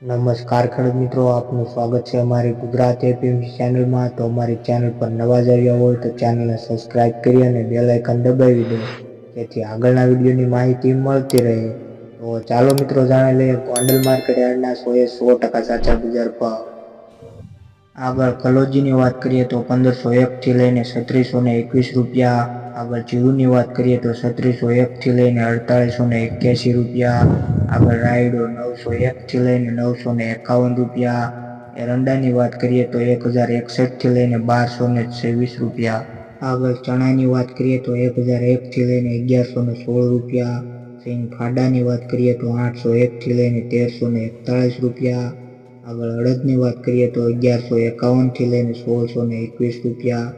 નમસ્કાર ખેડૂત મિત્રો, આપનું સ્વાગત છે અમારી ગુજરાત એપીએમસી ચેનલમાં. તો અમારી ચેનલ પર નવા જ આવ્યા હોય તો ચેનલને સબસ્ક્રાઇબ કરી અને બેલ આઇકન દબાવી દો, જેથી આગળના વિડીયોની માહિતી મળતી રહે. તો ચાલો મિત્રો, જાણી લઈએ ગોંડલ માર્કેટ યાર્ડના સો એ સો ટકા સાચા બજાર ભાવ. આગળ કલોજીની વાત કરીએ તો પંદરસો એકથી લઈને સત્રીસો ને એકવીસ રૂપિયા આગળ જીવની વાત કરીએ તો છત્રીસો એકથી લઈને અડતાલીસો ને એક્યાસી રૂપિયા, આગળ રાયડો નવસો એકથી લઈને નવસો ને એકાવન રૂપિયા એરંડાની વાત કરીએ તો એક હજાર એકસઠથી લઈને બારસો ને છવ્વીસ રૂપિયા, આગળ ચણાની વાત કરીએ તો એક હજાર એકથી લઈને અગિયારસો ને સોળ રૂપિયા, સિંગ ફાડાની વાત કરીએ તો આઠસો એકથી લઈને તેરસો ને એકતાળીસ રૂપિયા, આગળ અડદની વાત કરીએ તો અગિયારસો એકાવનથી લઈને સોળસો ને એકવીસ રૂપિયા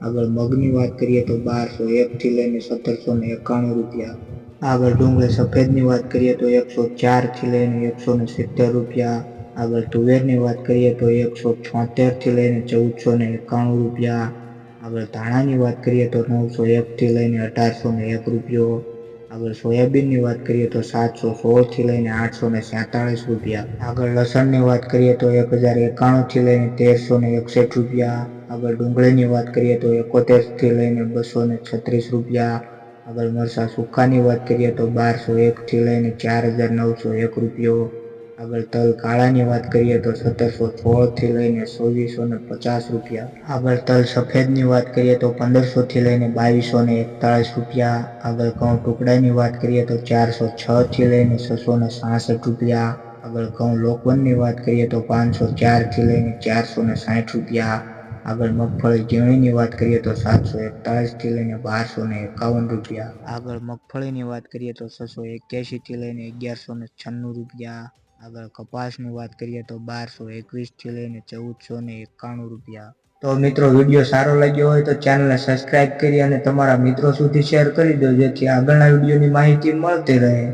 આગળ મગની વાત કરીએ તો બારસો એકથી લઈને સત્તરસો ને એકાણું રૂપિયા. આગળ ડુંગળી સફેદની વાત કરીએ તો એકસો ચારથી લઈને એકસો ને સિત્તેર રૂપિયા. આગળ તુવેરની વાત કરીએ તો એકસો છોતેરથી લઈને ચૌદસો ને એકાણું રૂપિયા. આગળ ધાણાની વાત કરીએ તો નવસો એકથી લઈને અઢારસો ને એક રૂપિયો. આગળ સોયાબીનની વાત કરીએ તો સાતસો સોળથી લઈને આઠસો ને સેતાળીસ રૂપિયા. આગળ લસણની વાત કરીએ તો એક હજાર એકાણુંથી લઈને તેરસો ને એકસઠ રૂપિયા. આગળ ડુંગળીની વાત કરીએ તો એકોતેરથી લઈને બસો ને છત્રીસ રૂપિયા. આગળ મરસા સુકાની વાત કરીએ તો બારસો એકથી લઈને ચાર હજાર નવસો એક રૂપિયો. આગળ તલ કાળાની વાત કરીએ તો સત્તરસો સોળથી લઈને ચોવીસો ને પચાસ રૂપિયા. આગળ તલ સફેદની વાત કરીએ તો પંદરસોથી લઈને બાવીસો ને એકતાળીસ રૂપિયા. આગળ ઘઉં ટુકડાની વાત કરીએ તો ચારસો છથી લઈને છસો ને સાસઠ રૂપિયા. આગળ ઘઉં લોકવનની વાત કરીએ તો પાંચસો ચારથી લઈને ચારસો ને સાઠ રૂપિયા. આગળ મગફળી ઝીણીની વાત કરીએ તો સાતસો એકતાળીસથી લઈને બારસો ને એકાવન રૂપિયા. આગળ મગફળીની વાત કરીએ તો છસો એક્યાસીથી લઈને અગિયારસો ને છન્નું રૂપિયા. આગળ કપાસની વાત કરીએ તો બારસો એકવીસથી લઈને ચૌદસો ને એકાણું રૂપિયા. તો મિત્રો વીડિયો સારો લાગ્યો હોય તો ચેનલને સબસ્ક્રાઇબ કરી અને તમારા મિત્રો સુધી શેર કરી દો જેથી આગળના વિડીયોની માહિતી મળતી રહે.